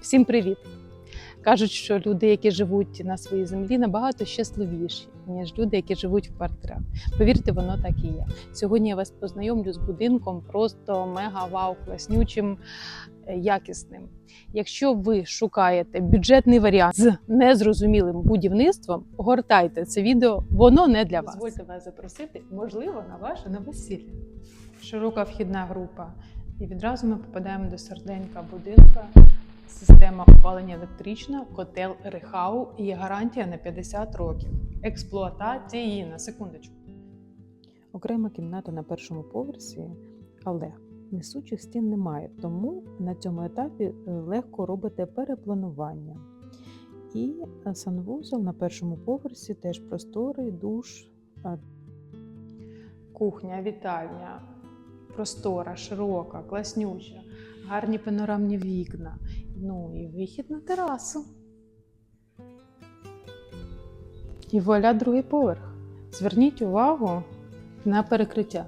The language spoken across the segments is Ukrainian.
Всім привіт! Кажуть, що люди, які живуть на своїй землі, набагато щасливіші, ніж люди, які живуть в квартирах. Повірте, воно так і є. Сьогодні я вас познайомлю з будинком просто мега вау, класнючим, е, якісним. Якщо ви шукаєте бюджетний варіант з незрозумілим будівництвом, гортайте це відео, воно не для вас. Дозвольте вас запросити, можливо, на ваше новосілля. Широка вхідна група. І відразу ми попадаємо до серденька будинка. Система опалення електрична, котел Рехау є гарантія на 50 років. Експлуатації на секундочку. Окрема кімната на першому поверсі, але несучих стін немає, тому на цьому етапі е, легко робите перепланування. І е, санвузол на першому поверсі теж просторий, душ, кухня, вітальня, простора, широка, класнюча, гарні панорамні вікна. Ну і вихід на терасу. І вуаля другий поверх. Зверніть увагу на перекриття.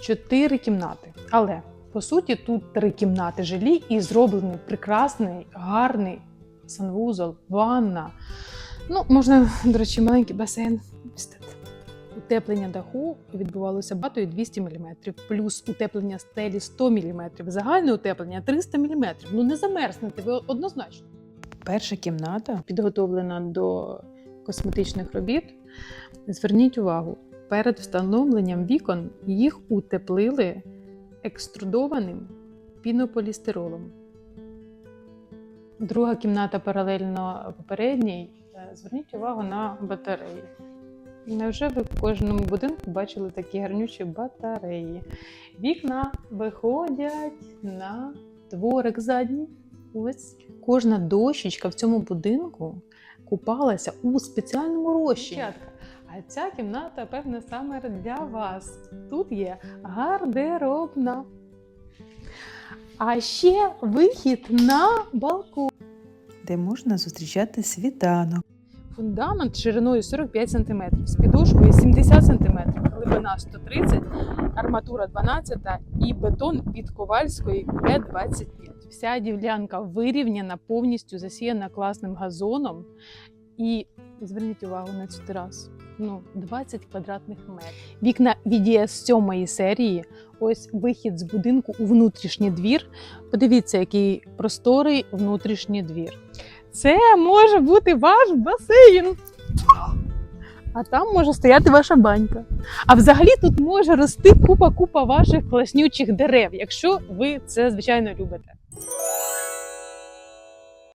Чотири кімнати. Але по суті тут три кімнати жилі і зроблений прекрасний, гарний санвузол, ванна. Ну, можна, до речі, маленький басейн вмістити. Утеплення даху відбувалося батою 200 мм, плюс утеплення стелі 100 мм, загальне утеплення 300 мм. Ну не замерзнете ви однозначно. Перша кімната підготовлена до косметичних робіт. Зверніть увагу, перед встановленням вікон їх утеплили екструдованим пінополістиролом. Друга кімната паралельно попередній. Зверніть увагу на батареї. Невже ви в кожному будинку бачили такі гарнючі батареї? Вікна виходять на дворик задній. Ось кожна дощечка в цьому будинку купалася у спеціальному розчині. А ця кімната, певне, саме для вас. Тут є гардеробна. А ще вихід на балкон. де можна зустрічати світанок. Фундамент шириною 45 см, з підошвою 70 см, глибина 130 арматура 12 і бетон від Ковальської П-25. Вся ділянка вирівняна, повністю засіяна класним газоном. І зверніть увагу на цю терасу. Ну, 20 квадратних метрів. Вікна VDS 7 серії. Ось вихід з будинку у внутрішній двір. Подивіться, який просторий внутрішній двір. Це може бути ваш басейн. А там може стояти ваша банька. А взагалі тут може рости купа-купа ваших класнючих дерев, якщо ви це звичайно любите.